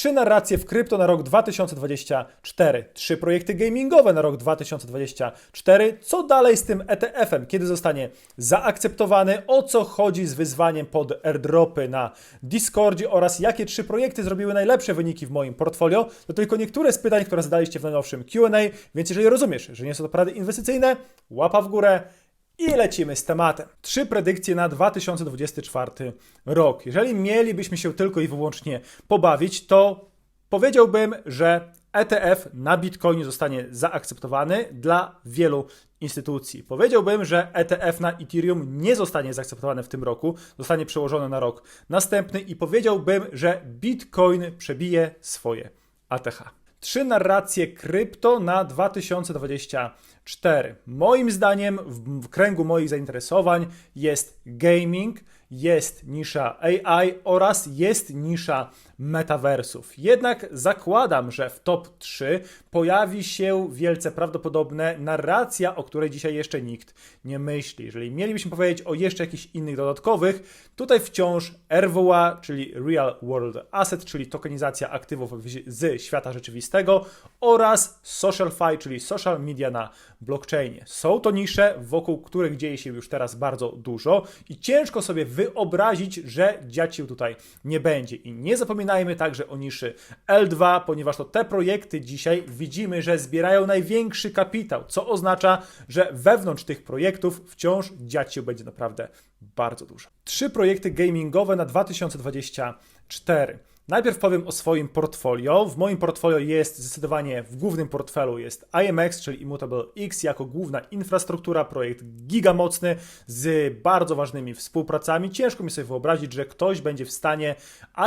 Trzy narracje w krypto na rok 2024. Trzy projekty gamingowe na rok 2024. Co dalej z tym ETF-em? Kiedy zostanie zaakceptowany? O co chodzi z wyzwaniem pod airdropy na Discordzie oraz jakie trzy projekty zrobiły najlepsze wyniki w moim portfolio? To tylko niektóre z pytań, które zadaliście w najnowszym Q&A, więc jeżeli rozumiesz, że nie są to porady inwestycyjne, łapa w górę, i lecimy z tematem. Trzy predykcje na 2024 rok. Jeżeli mielibyśmy się tylko i wyłącznie pobawić, to powiedziałbym, że ETF na Bitcoinie zostanie zaakceptowany dla wielu instytucji. Powiedziałbym, że ETF na Ethereum nie zostanie zaakceptowany w tym roku, zostanie przełożony na rok następny i powiedziałbym, że Bitcoin przebije swoje ATH. Trzy narracje krypto na 2024. Moim zdaniem, w, kręgu moich zainteresowań jest gaming, jest nisza AI oraz jest nisza metaversów. Jednak zakładam, że w top 3 pojawi się wielce prawdopodobne narracja, o której dzisiaj jeszcze nikt nie myśli. Jeżeli mielibyśmy powiedzieć o jeszcze jakichś innych dodatkowych, tutaj wciąż RWA, czyli Real World Asset, czyli tokenizacja aktywów z świata rzeczywistego oraz SocialFi, czyli social media na blockchainie. Są to nisze, wokół których dzieje się już teraz bardzo dużo i ciężko sobie wyobrazić, że dziać się tutaj nie będzie. I nie zapominajmy także o niszy L2, ponieważ to te projekty dzisiaj widzimy, że zbierają największy kapitał, co oznacza, że wewnątrz tych projektów wciąż dziać się będzie naprawdę bardzo dużo. Trzy projekty gamingowe na 2024. Najpierw powiem o swoim portfolio. W moim portfolio jest zdecydowanie w głównym portfelu jest IMX, czyli Immutable X, jako główna infrastruktura, projekt gigamocny z bardzo ważnymi współpracami. Ciężko mi sobie wyobrazić, że ktoś będzie w stanie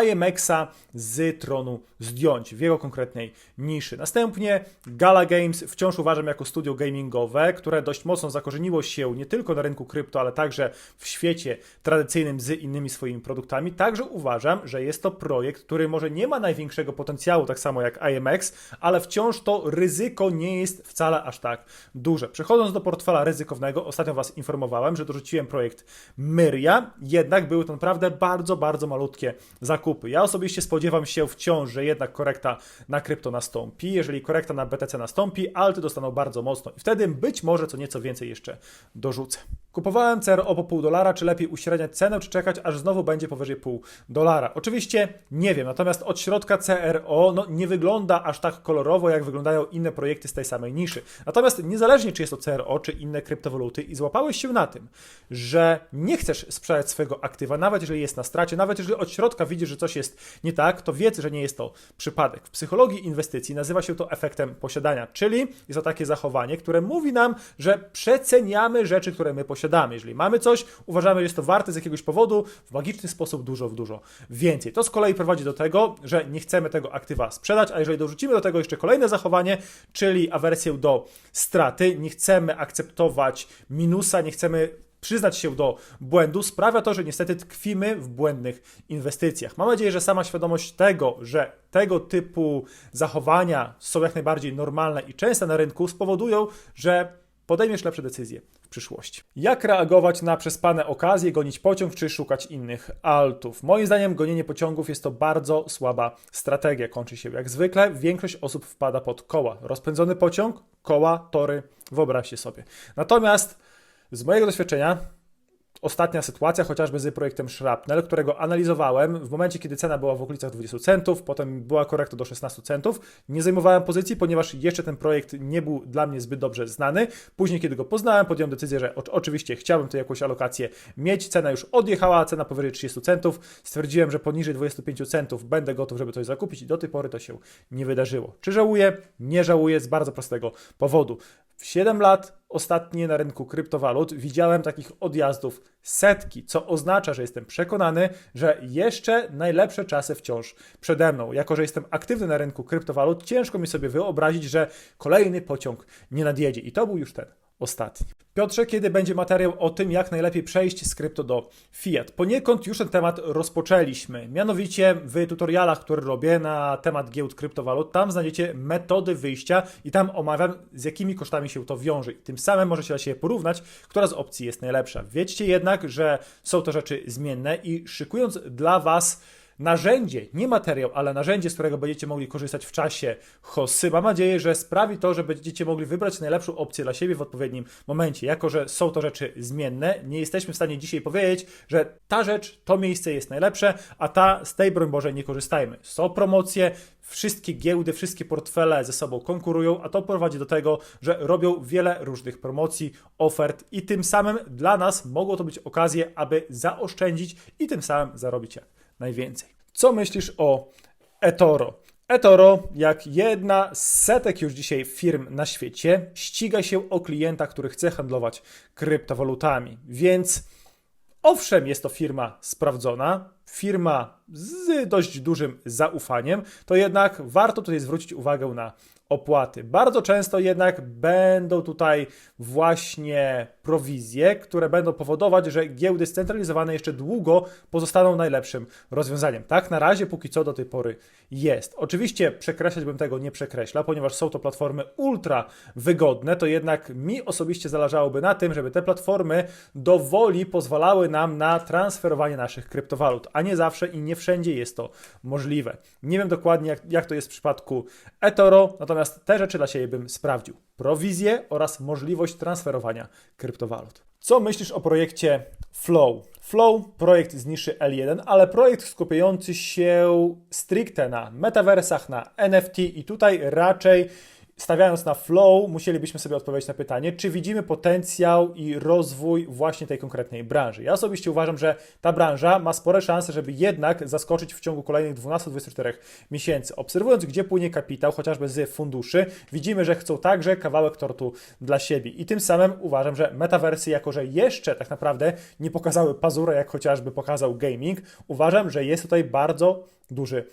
IMX-a z tronu zdjąć w jego konkretnej niszy. Następnie Gala Games wciąż uważam jako studio gamingowe, które dość mocno zakorzeniło się nie tylko na rynku krypto, ale także w świecie tradycyjnym z innymi swoimi produktami. Także uważam, że jest to projekt, który może nie ma największego potencjału, tak samo jak IMX, ale wciąż to ryzyko nie jest wcale aż tak duże. Przechodząc do portfela ryzykownego, ostatnio Was informowałem, że dorzuciłem projekt Myria, jednak były to naprawdę bardzo, bardzo malutkie zakupy. Ja osobiście spodziewam się wciąż, że jednak korekta na krypto nastąpi. Jeżeli korekta na BTC nastąpi, alty dostaną bardzo mocno i wtedy być może co nieco więcej jeszcze dorzucę. Kupowałem CRO po pół dolara, czy lepiej uśredniać cenę, czy czekać, aż znowu będzie powyżej pół dolara? Oczywiście nie wiem, natomiast od środka CRO no, nie wygląda aż tak kolorowo, jak wyglądają inne projekty z tej samej niszy. Natomiast niezależnie, czy jest to CRO, czy inne kryptowaluty i złapałeś się na tym, że nie chcesz sprzedać swojego aktywa, nawet jeżeli jest na stracie, nawet jeżeli od środka widzisz, że coś jest nie tak, to wiedz, że nie jest to przypadek. W psychologii inwestycji nazywa się to efektem posiadania, czyli jest to takie zachowanie, które mówi nam, że przeceniamy rzeczy, które my posiadamy. Jeżeli mamy coś, uważamy, że jest to warte z jakiegoś powodu, w magiczny sposób dużo, dużo więcej. To z kolei prowadzi do tego, że nie chcemy tego aktywa sprzedać, a jeżeli dorzucimy do tego jeszcze kolejne zachowanie, czyli awersję do straty, nie chcemy akceptować minusa, nie chcemy przyznać się do błędu, sprawia to, że niestety tkwimy w błędnych inwestycjach. Mam nadzieję, że sama świadomość tego, że tego typu zachowania są jak najbardziej normalne i częste na rynku, spowodują, że podejmiesz lepsze decyzje w przyszłości. Jak reagować na przespane okazje, gonić pociąg czy szukać innych altów? Moim zdaniem gonienie pociągów jest to bardzo słaba strategia. Kończy się jak zwykle, większość osób wpada pod koła. Rozpędzony pociąg, koła, tory, wyobraźcie sobie. Natomiast z mojego doświadczenia ostatnia sytuacja, chociażby z projektem Shrapnel, którego analizowałem w momencie, kiedy cena była w okolicach 20 centów, potem była korekta do 16 centów. Nie zajmowałem pozycji, ponieważ jeszcze ten projekt nie był dla mnie zbyt dobrze znany. Później, kiedy go poznałem, podjąłem decyzję, że oczywiście chciałbym tu jakąś alokację mieć. Cena już odjechała, cena powyżej 30 centów. Stwierdziłem, że poniżej 25 centów będę gotów, żeby coś zakupić i do tej pory to się nie wydarzyło. Czy żałuję? Nie żałuję z bardzo prostego powodu. W 7 lat ostatnie na rynku kryptowalut widziałem takich odjazdów setki, co oznacza, że jestem przekonany, że jeszcze najlepsze czasy wciąż przede mną. Jako, że jestem aktywny na rynku kryptowalut, ciężko mi sobie wyobrazić, że kolejny pociąg nie nadjedzie. I to był już ten ostatni. Piotrze, kiedy będzie materiał o tym, jak najlepiej przejść z krypto do fiat? Poniekąd już ten temat rozpoczęliśmy. Mianowicie w tutorialach, które robię na temat giełd kryptowalut, tam znajdziecie metody wyjścia i tam omawiam, z jakimi kosztami się to wiąże. I tym samym możecie się porównać, która z opcji jest najlepsza. Wiedzcie jednak, że są to rzeczy zmienne i szykując dla Was narzędzie, nie materiał, ale narzędzie, z którego będziecie mogli korzystać w czasie hossy. Mam nadzieję, że sprawi to, że będziecie mogli wybrać najlepszą opcję dla siebie w odpowiednim momencie. Jako, że są to rzeczy zmienne, nie jesteśmy w stanie dzisiaj powiedzieć, że ta rzecz, to miejsce jest najlepsze, a ta z tej broń Boże nie korzystajmy. Są promocje, wszystkie giełdy, wszystkie portfele ze sobą konkurują, a to prowadzi do tego, że robią wiele różnych promocji, ofert i tym samym dla nas mogą to być okazje, aby zaoszczędzić i tym samym zarobić najwięcej. Co myślisz o eToro? eToro, jak jedna z setek już dzisiaj firm na świecie, ściga się o klienta, który chce handlować kryptowalutami. Więc owszem, jest to firma sprawdzona, firma z dość dużym zaufaniem, to jednak warto tutaj zwrócić uwagę na opłaty. Bardzo często jednak będą tutaj właśnie prowizje, które będą powodować, że giełdy scentralizowane jeszcze długo pozostaną najlepszym rozwiązaniem. Tak na razie póki co do tej pory jest. Oczywiście przekreślać bym tego nie przekreśla, ponieważ są to platformy ultra wygodne, to jednak mi osobiście zależałoby na tym, żeby te platformy do woli pozwalały nam na transferowanie naszych kryptowalut, a nie zawsze i nie wszędzie jest to możliwe. Nie wiem dokładnie jak, jak to jest w przypadku eToro, natomiast te rzeczy dla siebie bym sprawdził. Prowizje oraz możliwość transferowania kryptowalut. Co myślisz o projekcie Flow? Flow, projekt z niszy L1, ale projekt skupiający się stricte na metaversach, na NFT i tutaj raczej stawiając na flow, musielibyśmy sobie odpowiedzieć na pytanie, czy widzimy potencjał i rozwój właśnie tej konkretnej branży. Ja osobiście uważam, że ta branża ma spore szanse, żeby jednak zaskoczyć w ciągu kolejnych 12-24 miesięcy. Obserwując, gdzie płynie kapitał, chociażby z funduszy, widzimy, że chcą także kawałek tortu dla siebie. I tym samym uważam, że metawersy, jako że jeszcze tak naprawdę nie pokazały pazura, jak chociażby pokazał gaming, uważam, że jest tutaj bardzo duży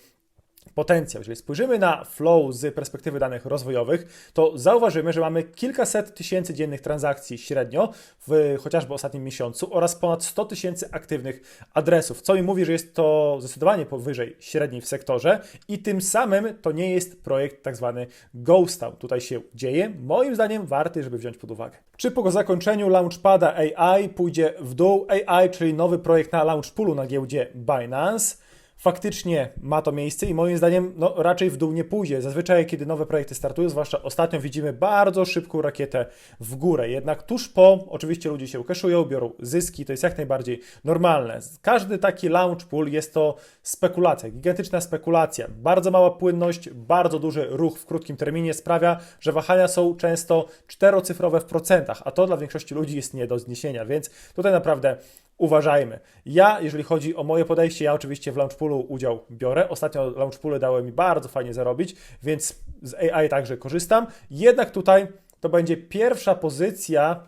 potencjał. Jeżeli spojrzymy na flow z perspektywy danych rozwojowych, to zauważymy, że mamy kilkaset tysięcy dziennych transakcji średnio w chociażby ostatnim miesiącu oraz ponad 100 tysięcy aktywnych adresów, co mi mówi, że jest to zdecydowanie powyżej średniej w sektorze i tym samym to nie jest projekt tak zwany ghost town. Tutaj się dzieje. Moim zdaniem warty, żeby wziąć pod uwagę. Czy po zakończeniu Launchpada AI pójdzie w dół AI, czyli nowy projekt na Launchpoolu na giełdzie Binance? Faktycznie ma to miejsce i moim zdaniem no, raczej w dół nie pójdzie. Zazwyczaj, kiedy nowe projekty startują, zwłaszcza ostatnio, widzimy bardzo szybką rakietę w górę. Jednak tuż po, oczywiście ludzie się ukeszują, biorą zyski, to jest jak najbardziej normalne. Każdy taki launch pool jest to spekulacja, gigantyczna spekulacja. Bardzo mała płynność, bardzo duży ruch w krótkim terminie sprawia, że wahania są często czterocyfrowe w procentach, a to dla większości ludzi jest nie do zniesienia, więc tutaj naprawdę uważajmy. Ja, jeżeli chodzi o moje podejście, ja oczywiście w Launchpoolu udział biorę. Ostatnio Launchpoole dały mi bardzo fajnie zarobić, więc z AI także korzystam. Jednak tutaj to będzie pierwsza pozycja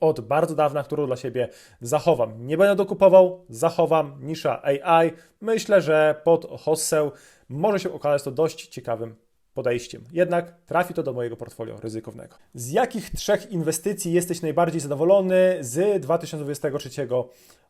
od bardzo dawna, którą dla siebie zachowam. Nie będę dokupował, zachowam nisza AI. Myślę, że pod Hossę może się okazać to dość ciekawym podejściem. Jednak trafi to do mojego portfolio ryzykownego. Z jakich trzech inwestycji jesteś najbardziej zadowolony z 2023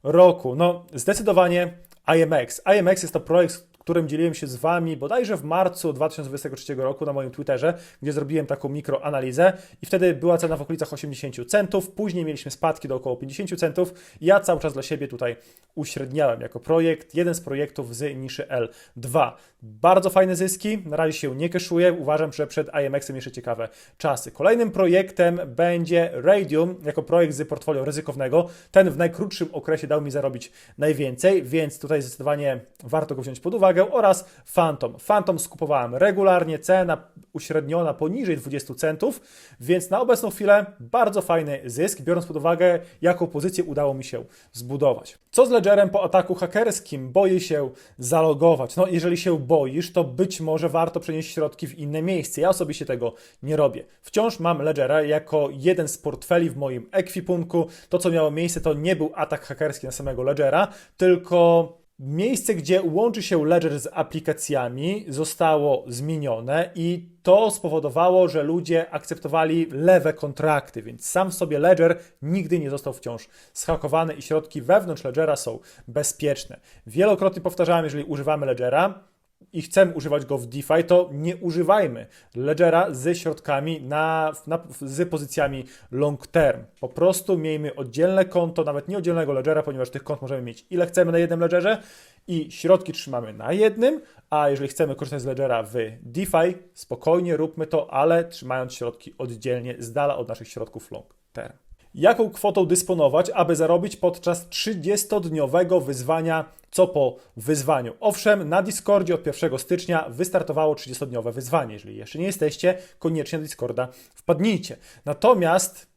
roku? No, zdecydowanie IMX. IMX jest to projekt, którym dzieliłem się z Wami bodajże w marcu 2023 roku na moim Twitterze, gdzie zrobiłem taką mikroanalizę i wtedy była cena w okolicach 80 centów, później mieliśmy spadki do około 50 centów. Ja cały czas dla siebie tutaj uśredniałem jako projekt, jeden z projektów z niszy L2. Bardzo fajne zyski, na razie się nie keszuje, uważam, że przed IMX-em jeszcze ciekawe czasy. Kolejnym projektem będzie Radium, jako projekt z portfolio ryzykownego. Ten w najkrótszym okresie dał mi zarobić najwięcej, więc tutaj zdecydowanie warto go wziąć pod uwagę oraz Phantom. Phantom skupowałem regularnie, cena uśredniona poniżej 20 centów, więc na obecną chwilę bardzo fajny zysk, biorąc pod uwagę, jaką pozycję udało mi się zbudować. Co z Ledgerem po ataku hakerskim? Boję się zalogować. No, jeżeli się boisz, to być może warto przenieść środki w inne miejsce. Ja osobiście tego nie robię. Wciąż mam Ledgera jako jeden z portfeli w moim ekwipunku. To, co miało miejsce, to nie był atak hakerski na samego Ledgera, tylko Miejsce, gdzie łączy się Ledger z aplikacjami, zostało zmienione i to spowodowało, że ludzie akceptowali lewe kontrakty, więc sam w sobie Ledger nigdy nie został wciąż schakowany i środki wewnątrz Ledgera są bezpieczne. Wielokrotnie powtarzałem, jeżeli używamy Ledgera, i chcemy używać go w DeFi, to nie używajmy Ledgera ze środkami na, na, z pozycjami long term. Po prostu miejmy oddzielne konto, nawet nie oddzielnego Ledgera, ponieważ tych kont możemy mieć ile chcemy na jednym Ledgerze i środki trzymamy na jednym, a jeżeli chcemy korzystać z Ledgera w DeFi, spokojnie róbmy to, ale trzymając środki oddzielnie z dala od naszych środków long term. Jaką kwotą dysponować, aby zarobić podczas 30-dniowego wyzwania co po wyzwaniu? Owszem, na Discordzie od 1 stycznia wystartowało 30-dniowe wyzwanie. Jeżeli jeszcze nie jesteście, koniecznie na Discorda wpadnijcie. Natomiast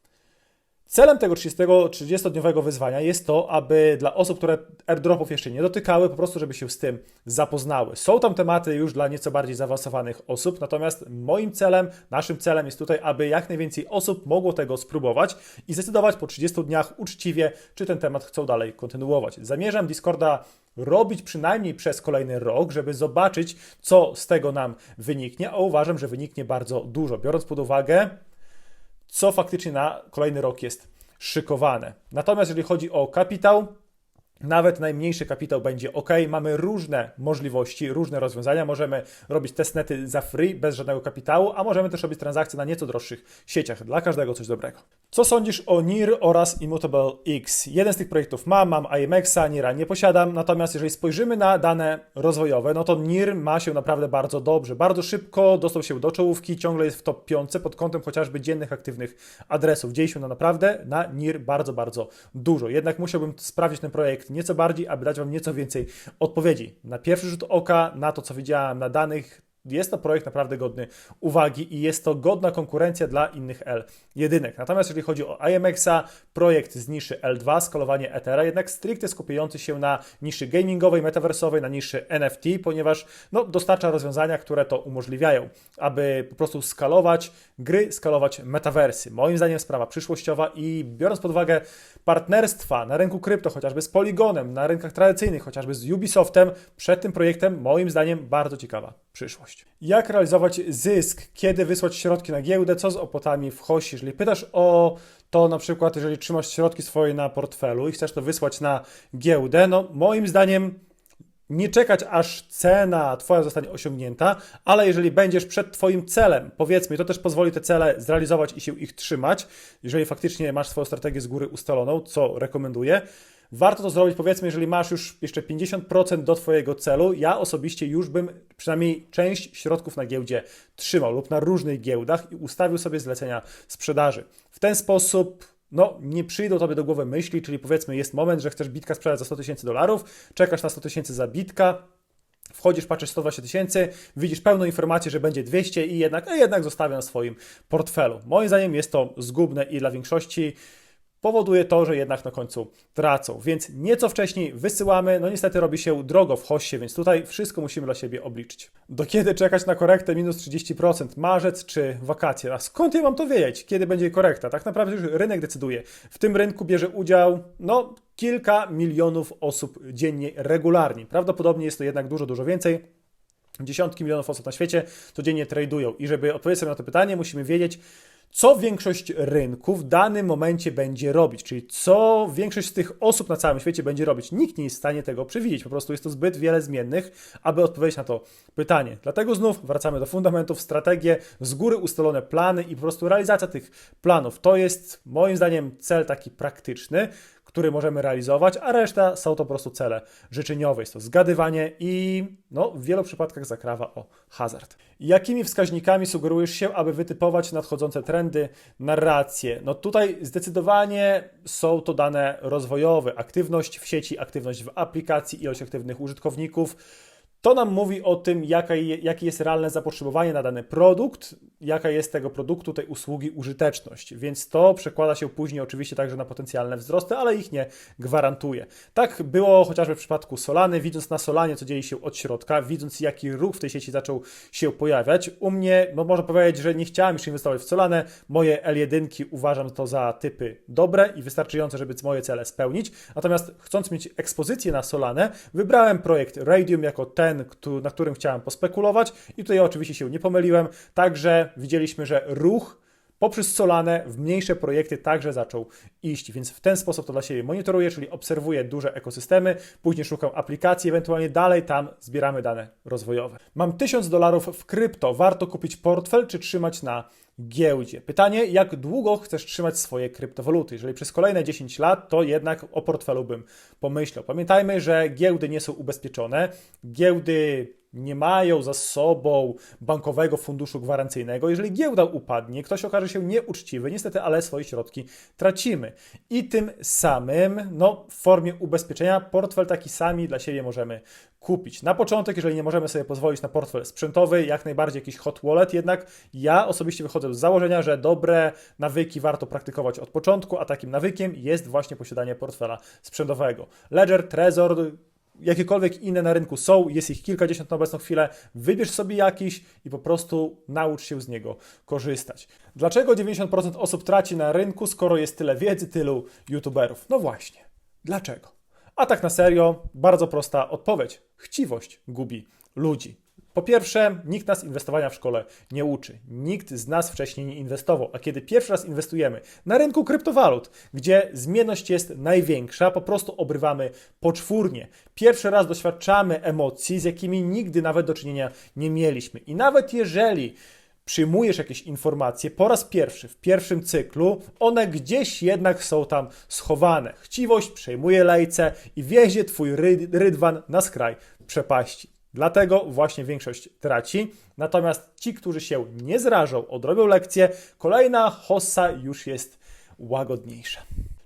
Celem tego 30 30-dniowego wyzwania jest to, aby dla osób, które airdropów jeszcze nie dotykały, po prostu, żeby się z tym zapoznały. Są tam tematy już dla nieco bardziej zaawansowanych osób, natomiast moim celem, naszym celem jest tutaj, aby jak najwięcej osób mogło tego spróbować i zdecydować po 30 dniach uczciwie, czy ten temat chcą dalej kontynuować. Zamierzam Discorda robić przynajmniej przez kolejny rok, żeby zobaczyć, co z tego nam wyniknie, a uważam, że wyniknie bardzo dużo, biorąc pod uwagę co faktycznie na kolejny rok jest szykowane. Natomiast jeżeli chodzi o kapitał, nawet najmniejszy kapitał będzie ok. Mamy różne możliwości, różne rozwiązania. Możemy robić testnety za free, bez żadnego kapitału, a możemy też robić transakcje na nieco droższych sieciach. Dla każdego coś dobrego. Co sądzisz o NIR oraz Immutable X? Jeden z tych projektów mam, mam IMX-a, NIRa nie posiadam, natomiast jeżeli spojrzymy na dane rozwojowe, no to NIR ma się naprawdę bardzo dobrze. Bardzo szybko dostał się do czołówki, ciągle jest w top 5 pod kątem chociażby dziennych aktywnych adresów. Dzieje się no naprawdę na NIR bardzo, bardzo dużo. Jednak musiałbym sprawdzić ten projekt nieco bardziej, aby dać Wam nieco więcej odpowiedzi. Na pierwszy rzut oka, na to co widziałem, na danych jest to projekt naprawdę godny uwagi i jest to godna konkurencja dla innych L1. Natomiast jeżeli chodzi o IMX-a, projekt z niszy L2, skalowanie Ethera, jednak stricte skupiający się na niszy gamingowej, metaversowej, na niszy NFT, ponieważ no, dostarcza rozwiązania, które to umożliwiają, aby po prostu skalować gry, skalować metaversy. Moim zdaniem sprawa przyszłościowa i biorąc pod uwagę partnerstwa na rynku krypto, chociażby z Polygonem, na rynkach tradycyjnych, chociażby z Ubisoftem, przed tym projektem moim zdaniem bardzo ciekawa przyszłość. Jak realizować zysk? Kiedy wysłać środki na giełdę? Co z opłatami w hoście? Jeżeli pytasz o to na przykład, jeżeli trzymasz środki swoje na portfelu i chcesz to wysłać na giełdę, no moim zdaniem nie czekać, aż cena Twoja zostanie osiągnięta, ale jeżeli będziesz przed Twoim celem, powiedzmy, to też pozwoli te cele zrealizować i się ich trzymać, jeżeli faktycznie masz swoją strategię z góry ustaloną, co rekomenduję, Warto to zrobić, powiedzmy, jeżeli masz już jeszcze 50% do Twojego celu. Ja osobiście już bym przynajmniej część środków na giełdzie trzymał lub na różnych giełdach i ustawił sobie zlecenia sprzedaży. W ten sposób no, nie przyjdą tobie do głowy myśli, czyli powiedzmy, jest moment, że chcesz bitka sprzedać za 100 tysięcy dolarów, czekasz na 100 tysięcy za bitka, wchodzisz, patrzysz 120 tysięcy, widzisz pełną informację, że będzie 200 i jednak, a jednak zostawiam na swoim portfelu. Moim zdaniem jest to zgubne i dla większości powoduje to, że jednak na końcu tracą. Więc nieco wcześniej wysyłamy, no niestety robi się drogo w hoście, więc tutaj wszystko musimy dla siebie obliczyć. Do kiedy czekać na korektę minus 30%? Marzec czy wakacje? A skąd ja mam to wiedzieć? Kiedy będzie korekta? Tak naprawdę już rynek decyduje. W tym rynku bierze udział, no, kilka milionów osób dziennie regularnie. Prawdopodobnie jest to jednak dużo, dużo więcej. Dziesiątki milionów osób na świecie codziennie tradują. I żeby odpowiedzieć sobie na to pytanie, musimy wiedzieć, co większość rynku w danym momencie będzie robić, czyli co większość z tych osób na całym świecie będzie robić. Nikt nie jest w stanie tego przewidzieć, po prostu jest to zbyt wiele zmiennych, aby odpowiedzieć na to pytanie. Dlatego znów wracamy do fundamentów, strategie, z góry ustalone plany i po prostu realizacja tych planów. To jest moim zdaniem cel taki praktyczny, który możemy realizować, a reszta są to po prostu cele życzeniowe. Jest to zgadywanie i no, w wielu przypadkach zakrawa o hazard. Jakimi wskaźnikami sugerujesz się, aby wytypować nadchodzące trendy, narracje? No tutaj zdecydowanie są to dane rozwojowe. Aktywność w sieci, aktywność w aplikacji, ilość aktywnych użytkowników to nam mówi o tym, jaka, jakie jest realne zapotrzebowanie na dany produkt, jaka jest tego produktu, tej usługi użyteczność. Więc to przekłada się później oczywiście także na potencjalne wzrosty, ale ich nie gwarantuje. Tak było chociażby w przypadku Solany, widząc na Solanie, co dzieje się od środka, widząc jaki ruch w tej sieci zaczął się pojawiać. U mnie, no można powiedzieć, że nie chciałem już inwestować w Solanę. Moje L1 uważam to za typy dobre i wystarczające, żeby moje cele spełnić. Natomiast chcąc mieć ekspozycję na Solanę, wybrałem projekt Radium jako ten, ten, na którym chciałem pospekulować i tutaj oczywiście się nie pomyliłem. Także widzieliśmy, że ruch poprzez Solanę w mniejsze projekty także zaczął iść, więc w ten sposób to dla siebie monitoruję, czyli obserwuję duże ekosystemy, później szukam aplikacji, ewentualnie dalej tam zbieramy dane rozwojowe. Mam 1000 dolarów w krypto, warto kupić portfel czy trzymać na giełdzie. Pytanie, jak długo chcesz trzymać swoje kryptowaluty? Jeżeli przez kolejne 10 lat, to jednak o portfelu bym pomyślał. Pamiętajmy, że giełdy nie są ubezpieczone, giełdy nie mają za sobą bankowego funduszu gwarancyjnego. Jeżeli giełda upadnie, ktoś okaże się nieuczciwy, niestety, ale swoje środki tracimy. I tym samym, no, w formie ubezpieczenia, portfel taki sami dla siebie możemy kupić. Na początek, jeżeli nie możemy sobie pozwolić na portfel sprzętowy, jak najbardziej jakiś hot wallet, jednak ja osobiście wychodzę z założenia, że dobre nawyki warto praktykować od początku, a takim nawykiem jest właśnie posiadanie portfela sprzętowego. Ledger, Trezor, jakiekolwiek inne na rynku są, jest ich kilkadziesiąt na obecną chwilę, wybierz sobie jakiś i po prostu naucz się z niego korzystać. Dlaczego 90% osób traci na rynku, skoro jest tyle wiedzy, tylu youtuberów? No właśnie, dlaczego? A tak na serio, bardzo prosta odpowiedź. Chciwość gubi ludzi. Po pierwsze, nikt nas inwestowania w szkole nie uczy. Nikt z nas wcześniej nie inwestował. A kiedy pierwszy raz inwestujemy na rynku kryptowalut, gdzie zmienność jest największa, po prostu obrywamy poczwórnie. Pierwszy raz doświadczamy emocji, z jakimi nigdy nawet do czynienia nie mieliśmy. I nawet jeżeli przyjmujesz jakieś informacje po raz pierwszy, w pierwszym cyklu, one gdzieś jednak są tam schowane. Chciwość przejmuje lejce i wiezie twój ry- rydwan na skraj przepaści. Dlatego właśnie większość traci. Natomiast ci, którzy się nie zrażą, odrobią lekcję, kolejna hossa już jest łagodniejsza.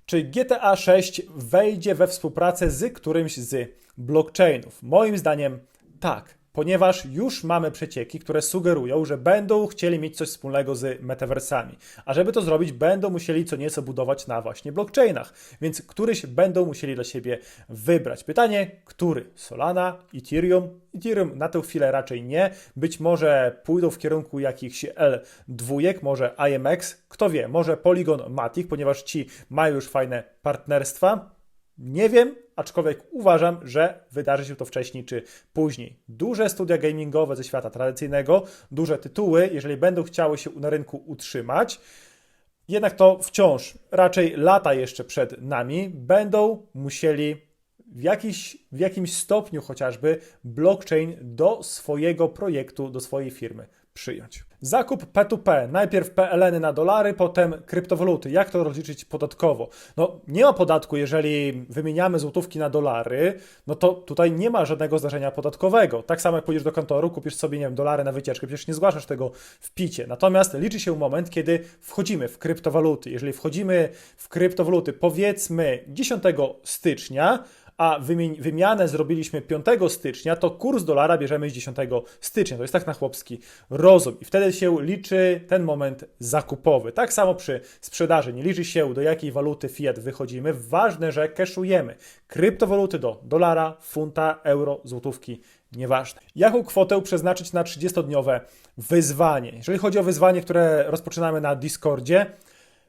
Czy GTA 6 wejdzie we współpracę z którymś z blockchainów? Moim zdaniem tak ponieważ już mamy przecieki, które sugerują, że będą chcieli mieć coś wspólnego z metaversami. A żeby to zrobić, będą musieli co nieco budować na właśnie blockchainach. Więc któryś będą musieli dla siebie wybrać. Pytanie, który? Solana, Ethereum? Ethereum na tę chwilę raczej nie. Być może pójdą w kierunku jakichś L2, może IMX, kto wie, może Polygon Matic, ponieważ ci mają już fajne partnerstwa. Nie wiem, aczkolwiek uważam, że wydarzy się to wcześniej czy później. Duże studia gamingowe ze świata tradycyjnego, duże tytuły, jeżeli będą chciały się na rynku utrzymać, jednak to wciąż raczej lata jeszcze przed nami, będą musieli w, jakiś, w jakimś stopniu chociażby blockchain do swojego projektu, do swojej firmy przyjąć. Zakup P2P, najpierw PLN na dolary, potem kryptowaluty. Jak to rozliczyć podatkowo? No, nie ma podatku, jeżeli wymieniamy złotówki na dolary, no to tutaj nie ma żadnego zdarzenia podatkowego. Tak samo jak pójdziesz do kantoru, kupisz sobie, nie wiem, dolary na wycieczkę, przecież nie zgłaszasz tego w picie. Natomiast liczy się moment, kiedy wchodzimy w kryptowaluty. Jeżeli wchodzimy w kryptowaluty, powiedzmy 10 stycznia, a wymianę zrobiliśmy 5 stycznia, to kurs dolara bierzemy z 10 stycznia. To jest tak na chłopski rozum. I wtedy się liczy ten moment zakupowy. Tak samo przy sprzedaży. Nie liczy się do jakiej waluty fiat wychodzimy. Ważne, że keszujemy kryptowaluty do dolara, funta, euro, złotówki nieważne. Jaką kwotę przeznaczyć na 30-dniowe wyzwanie? Jeżeli chodzi o wyzwanie, które rozpoczynamy na Discordzie,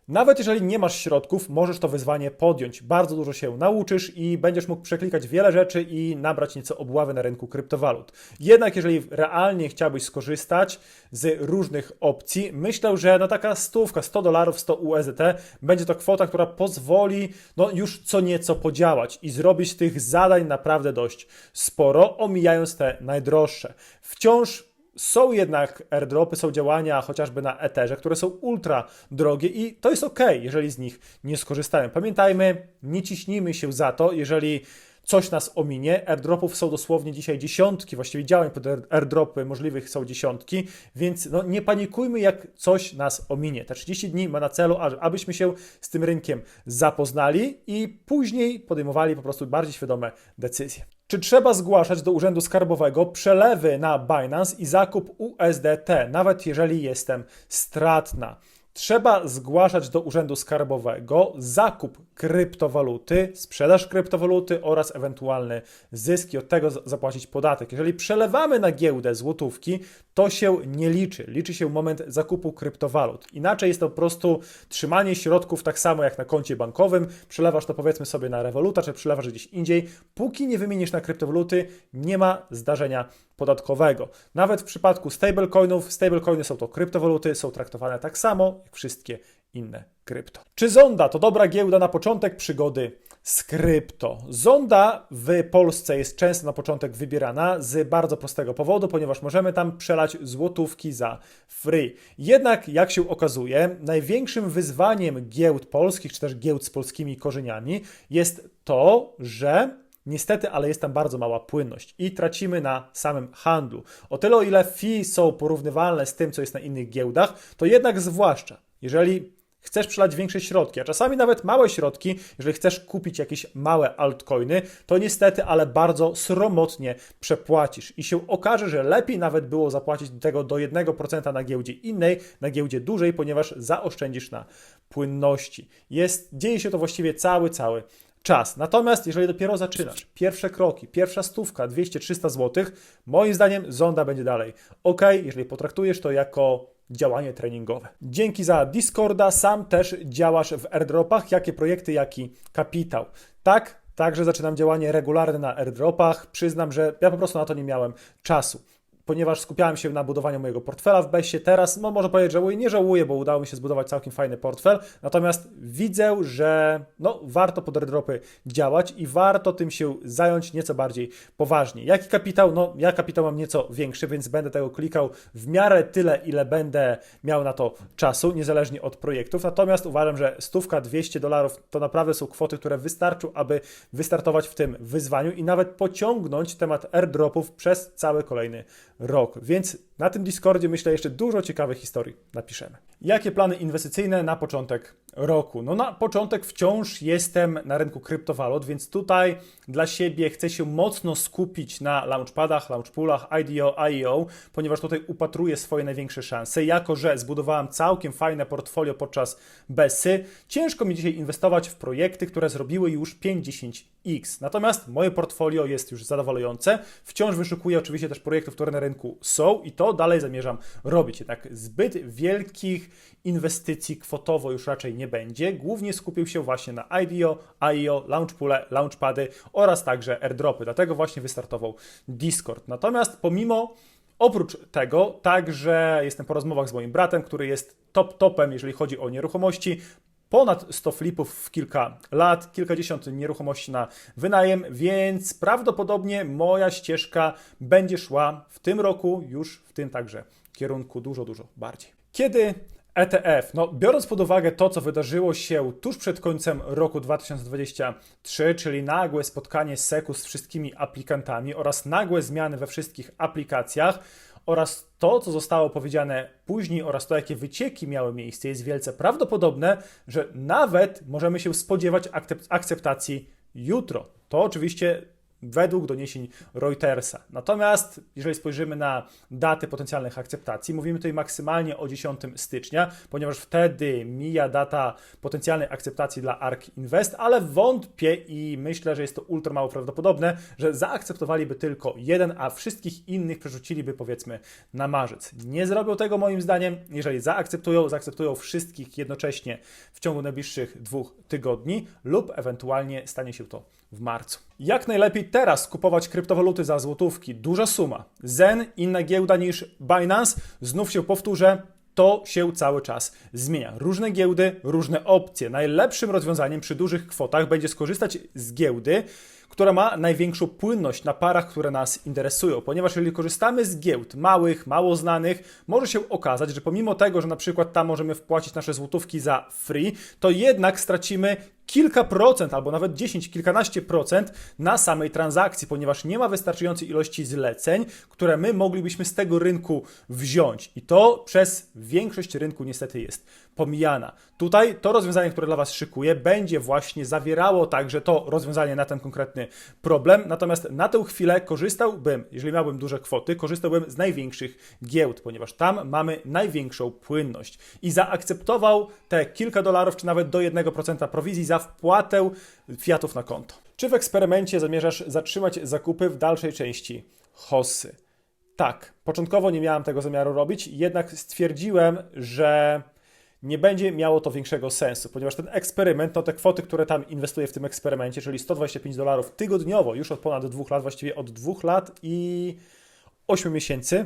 nawet jeżeli nie masz środków, możesz to wyzwanie podjąć. Bardzo dużo się nauczysz i będziesz mógł przeklikać wiele rzeczy i nabrać nieco obławy na rynku kryptowalut. Jednak jeżeli realnie chciałbyś skorzystać z różnych opcji, myślę, że no taka stówka, 100 dolarów, 100 USDT będzie to kwota, która pozwoli no już co nieco podziałać i zrobić tych zadań naprawdę dość sporo, omijając te najdroższe. Wciąż są jednak airdropy, są działania chociażby na Etherze, które są ultra drogie i to jest ok, jeżeli z nich nie skorzystają. Pamiętajmy, nie ciśnijmy się za to, jeżeli coś nas ominie. Airdropów są dosłownie dzisiaj dziesiątki, właściwie działań pod airdropy możliwych są dziesiątki, więc no, nie panikujmy, jak coś nas ominie. Te 30 dni ma na celu, abyśmy się z tym rynkiem zapoznali i później podejmowali po prostu bardziej świadome decyzje. Czy trzeba zgłaszać do Urzędu Skarbowego przelewy na Binance i zakup USDT, nawet jeżeli jestem stratna? Trzeba zgłaszać do Urzędu Skarbowego zakup kryptowaluty, sprzedaż kryptowaluty oraz ewentualny zysk i od tego zapłacić podatek. Jeżeli przelewamy na giełdę złotówki, to się nie liczy. Liczy się moment zakupu kryptowalut. Inaczej jest to po prostu trzymanie środków tak samo jak na koncie bankowym. Przelewasz to powiedzmy sobie na Revoluta, czy przelewasz gdzieś indziej. Póki nie wymienisz na kryptowaluty, nie ma zdarzenia podatkowego. Nawet w przypadku stablecoinów, stablecoiny są to kryptowaluty, są traktowane tak samo jak wszystkie inne krypto. Czy Zonda to dobra giełda na początek przygody z krypto? Zonda w Polsce jest często na początek wybierana z bardzo prostego powodu, ponieważ możemy tam przelać złotówki za free. Jednak, jak się okazuje, największym wyzwaniem giełd polskich, czy też giełd z polskimi korzeniami jest to, że Niestety, ale jest tam bardzo mała płynność i tracimy na samym handlu. O tyle, o ile fee są porównywalne z tym, co jest na innych giełdach, to jednak zwłaszcza, jeżeli chcesz przelać większe środki, a czasami nawet małe środki, jeżeli chcesz kupić jakieś małe altcoiny, to niestety, ale bardzo sromotnie przepłacisz i się okaże, że lepiej nawet było zapłacić do tego do 1% na giełdzie innej, na giełdzie dużej, ponieważ zaoszczędzisz na płynności. Jest, dzieje się to właściwie cały, cały czas. Natomiast jeżeli dopiero zaczynasz, pierwsze kroki, pierwsza stówka, 200-300 zł, moim zdaniem zonda będzie dalej. Ok, jeżeli potraktujesz to jako działanie treningowe. Dzięki za Discorda, sam też działasz w airdropach. Jakie projekty, jaki kapitał? Tak, także zaczynam działanie regularne na airdropach. Przyznam, że ja po prostu na to nie miałem czasu ponieważ skupiałem się na budowaniu mojego portfela w Bessie. Teraz, no może powiedzieć, żałuję, nie żałuję, bo udało mi się zbudować całkiem fajny portfel, natomiast widzę, że no, warto pod airdropy działać i warto tym się zająć nieco bardziej poważnie. Jaki kapitał? No, ja kapitał mam nieco większy, więc będę tego klikał w miarę tyle, ile będę miał na to czasu, niezależnie od projektów. Natomiast uważam, że stówka, 200 dolarów to naprawdę są kwoty, które wystarczą, aby wystartować w tym wyzwaniu i nawet pociągnąć temat airdropów przez cały kolejny rok. Więc na tym Discordzie myślę jeszcze dużo ciekawych historii napiszemy. Jakie plany inwestycyjne na początek roku? No na początek wciąż jestem na rynku kryptowalut, więc tutaj dla siebie chcę się mocno skupić na launchpadach, launchpoolach, IDO, IEO, ponieważ tutaj upatruję swoje największe szanse. Jako, że zbudowałem całkiem fajne portfolio podczas BESY, ciężko mi dzisiaj inwestować w projekty, które zrobiły już 5-10x. Natomiast moje portfolio jest już zadowalające. Wciąż wyszukuję oczywiście też projektów, które na rynku są i to dalej zamierzam robić. Jednak zbyt wielkich inwestycji kwotowo już raczej nie będzie. Głównie skupił się właśnie na IDO, IEO, launchpoole, launchpady oraz także airdropy. Dlatego właśnie wystartował Discord. Natomiast pomimo Oprócz tego, także jestem po rozmowach z moim bratem, który jest top topem, jeżeli chodzi o nieruchomości. Ponad 100 flipów w kilka lat, kilkadziesiąt nieruchomości na wynajem, więc prawdopodobnie moja ścieżka będzie szła w tym roku, już w tym także kierunku dużo, dużo bardziej. Kiedy ETF. No, biorąc pod uwagę to, co wydarzyło się tuż przed końcem roku 2023, czyli nagłe spotkanie SEC-u z wszystkimi aplikantami oraz nagłe zmiany we wszystkich aplikacjach, oraz to, co zostało powiedziane później, oraz to, jakie wycieki miały miejsce, jest wielce prawdopodobne, że nawet możemy się spodziewać akcept- akceptacji jutro. To oczywiście według doniesień Reutersa. Natomiast jeżeli spojrzymy na daty potencjalnych akceptacji, mówimy tutaj maksymalnie o 10 stycznia, ponieważ wtedy mija data potencjalnej akceptacji dla ARK Invest, ale wątpię i myślę, że jest to ultra mało prawdopodobne, że zaakceptowaliby tylko jeden, a wszystkich innych przerzuciliby powiedzmy na marzec. Nie zrobią tego moim zdaniem. Jeżeli zaakceptują, zaakceptują wszystkich jednocześnie w ciągu najbliższych dwóch tygodni lub ewentualnie stanie się to w marcu. Jak najlepiej teraz kupować kryptowaluty za złotówki? Duża suma. Zen, inna giełda niż Binance. Znów się powtórzę, to się cały czas zmienia. Różne giełdy, różne opcje. Najlepszym rozwiązaniem przy dużych kwotach będzie skorzystać z giełdy, która ma największą płynność na parach, które nas interesują, ponieważ jeżeli korzystamy z giełd małych, mało znanych, może się okazać, że pomimo tego, że na przykład tam możemy wpłacić nasze złotówki za free, to jednak stracimy kilka procent, albo nawet 10, kilkanaście procent na samej transakcji, ponieważ nie ma wystarczającej ilości zleceń, które my moglibyśmy z tego rynku wziąć. I to przez większość rynku niestety jest pomijana. Tutaj to rozwiązanie, które dla Was szykuję, będzie właśnie zawierało także to rozwiązanie na ten konkretny problem. Natomiast na tę chwilę korzystałbym, jeżeli miałbym duże kwoty, korzystałbym z największych giełd, ponieważ tam mamy największą płynność. I zaakceptował te kilka dolarów, czy nawet do 1% prowizji za za wpłatę fiatów na konto. Czy w eksperymencie zamierzasz zatrzymać zakupy w dalszej części hossy? Tak, początkowo nie miałem tego zamiaru robić, jednak stwierdziłem, że nie będzie miało to większego sensu, ponieważ ten eksperyment, no te kwoty, które tam inwestuję w tym eksperymencie, czyli 125 dolarów tygodniowo, już od ponad dwóch lat, właściwie od dwóch lat i 8 miesięcy,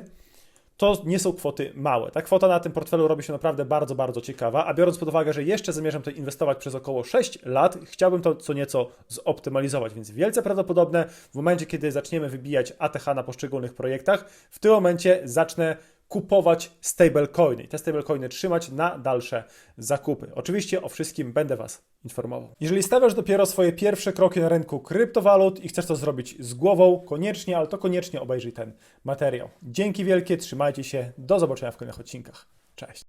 to nie są kwoty małe. Ta kwota na tym portfelu robi się naprawdę bardzo, bardzo ciekawa, a biorąc pod uwagę, że jeszcze zamierzam to inwestować przez około 6 lat, chciałbym to co nieco zoptymalizować, więc wielce prawdopodobne w momencie, kiedy zaczniemy wybijać ATH na poszczególnych projektach, w tym momencie zacznę kupować stablecoiny i te stablecoiny trzymać na dalsze zakupy. Oczywiście o wszystkim będę Was informował. Jeżeli stawiasz dopiero swoje pierwsze kroki na rynku kryptowalut i chcesz to zrobić z głową, koniecznie, ale to koniecznie obejrzyj ten materiał. Dzięki wielkie, trzymajcie się, do zobaczenia w kolejnych odcinkach. Cześć.